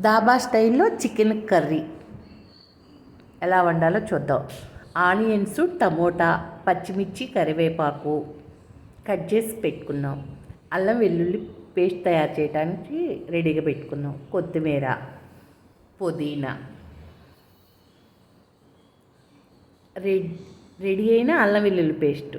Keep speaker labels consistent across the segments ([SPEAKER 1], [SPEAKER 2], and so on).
[SPEAKER 1] దాబా స్టైల్లో chicken curry. ఎలా వండాలో చూద్దాం. ఆనియన్స్ టమోటా పచ్చిమిర్చి కరివేపాకు కట్ చేసి పెట్టుకున్నాం. అల్లం వెల్లుల్లి పేస్ట్ తయారు చేయడానికి రెడీగా పెట్టుకున్నాం. కొత్తిమీర పుదీనా రెడ్ రెడీ అయిన అల్లం వెల్లుల్లి పేస్ట్.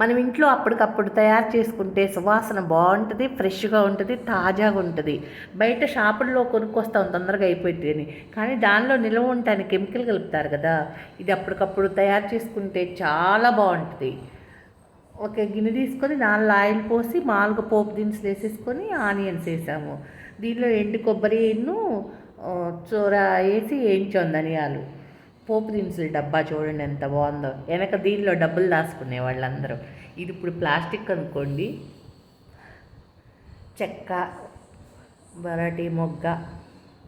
[SPEAKER 1] మనం ఇంట్లో అప్పటికప్పుడు తయారు చేసుకుంటే సువాసన బాగుంటుంది ఫ్రెష్గా ఉంటుంది తాజాగా ఉంటుంది. బయట షాపుల్లో కొనుక్కొస్తాం తొందరగా అయిపోయింది అని. కానీ దానిలో నిల్వ ఉండటానికి కెమికల్ కలుపుతారు కదా. ఇది అప్పటికప్పుడు తయారు చేసుకుంటే చాలా బాగుంటుంది. ఒక గిన్నె తీసుకొని దానిలో ఆయిల్ పోసి మామూలుగా పోపు దినుసులు వేసేసుకొని ఆనియన్స్ వేసాము. దీనిలో ఎండు కొబ్బరి ఎన్ను చోర వేసి వేయించాం ధనియాలు. పోపు దినుసులు డబ్బా చూడండి ఎంత బాగుందో. వెనక దీనిలో డబ్బులు దాచుకునే వాళ్ళందరూ. ఇది ఇప్పుడు ప్లాస్టిక్ అనుకోండి. చెక్క బరాటి మొగ్గ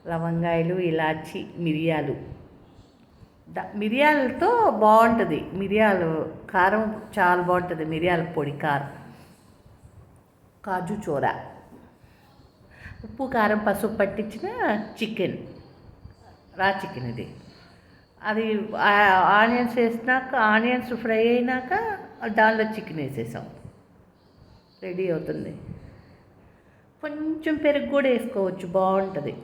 [SPEAKER 1] లవంగాయలు ఇలాచి మిరియాలు. ద మిరియాలతో బాగుంటుంది. మిరియాలు కారం చాలా బాగుంటుంది. మిరియాల పొడి కారం. కాజు చోర. ఉప్పు కారం పసుపు పట్టించిన చికెన్. రా చికెన్ ఇది. అది ఆనియన్స్ వేసినాక ఆనియన్స్ ఫ్రై అయినాక దానిలో చికెన్ వేసేసాం. రెడీ అవుతుంది. కొంచెం పెరుగు కూడా వేసుకోవచ్చు బాగుంటుంది.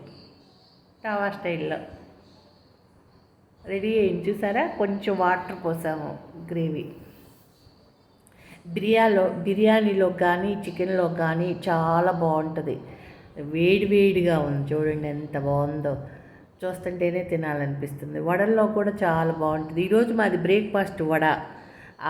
[SPEAKER 1] టవా స్టైల్లో. రెడీ అయింది చూసారా? కొంచెం వాటర్ పోసాము గ్రేవీ. బిర్యాలో బిర్యానీలో కానీ చికెన్లో కానీ చాలా బాగుంటుంది. వేడి వేడిగా ఉంది చూడండి ఎంత బాగుందో. చూస్తుంటేనే తినాలనిపిస్తుంది. వడల్లో కూడా చాలా బాగుంటుంది. ఈరోజు మాది బ్రేక్ఫాస్ట్ వడ.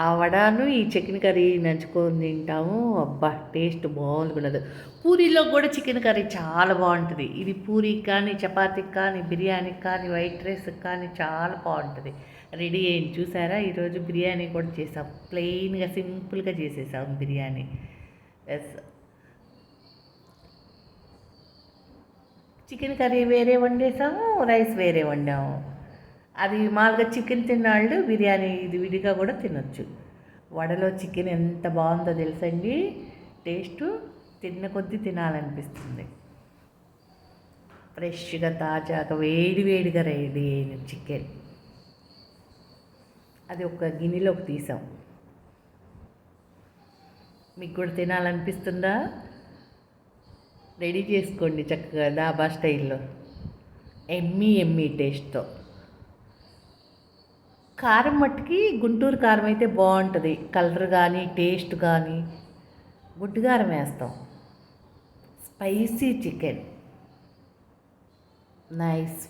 [SPEAKER 1] ఆ వడను ఈ చికెన్ కర్రీ నంచుకొని తింటాము. అబ్బా టేస్ట్ బాగుంది. పూరీలో కూడా చికెన్ కర్రీ చాలా బాగుంటుంది. ఇది పూరీకి కానీ చపాతీకి కానీ బిర్యానీకి కానీ వైట్ రైస్కి కానీ చాలా బాగుంటుంది. రెడీ అయింది చూసారా? ఈరోజు బిర్యానీ కూడా చేసాం. ప్లెయిన్గా సింపుల్గా చేసేసాం బిర్యానీ. ఎస్ చికెన్ కర్రీ వేరే వండేసాము రైస్ వేరే వండాము. అది మామూలుగా చికెన్ తిన్నాళ్ళు బిర్యానీ ఇది విడిగా కూడా తినొచ్చు. వడలో చికెన్ ఎంత బాగుందో తెలుసండి? టేస్ట్ తిన్న కొద్దీ తినాలనిపిస్తుంది. ఫ్రెష్గా తాజాగా వేడి వేడిగా రెడీ అయిన చికెన్. అది ఒక గిన్నెలోకి తీసాం. మీకు కూడా తినాలనిపిస్తుందా? రెడీ చేసుకోండి చక్కగా దాబా స్టైల్లో. ఎమ్మీ ఎమ్మీ టేస్ట్తో. కారం మట్టుకి గుంటూరు కారం అయితే బాగుంటుంది. కలర్ కానీ టేస్ట్ కానీ గుడ్డు కారం వేస్తాం. Spicy chicken. నైస్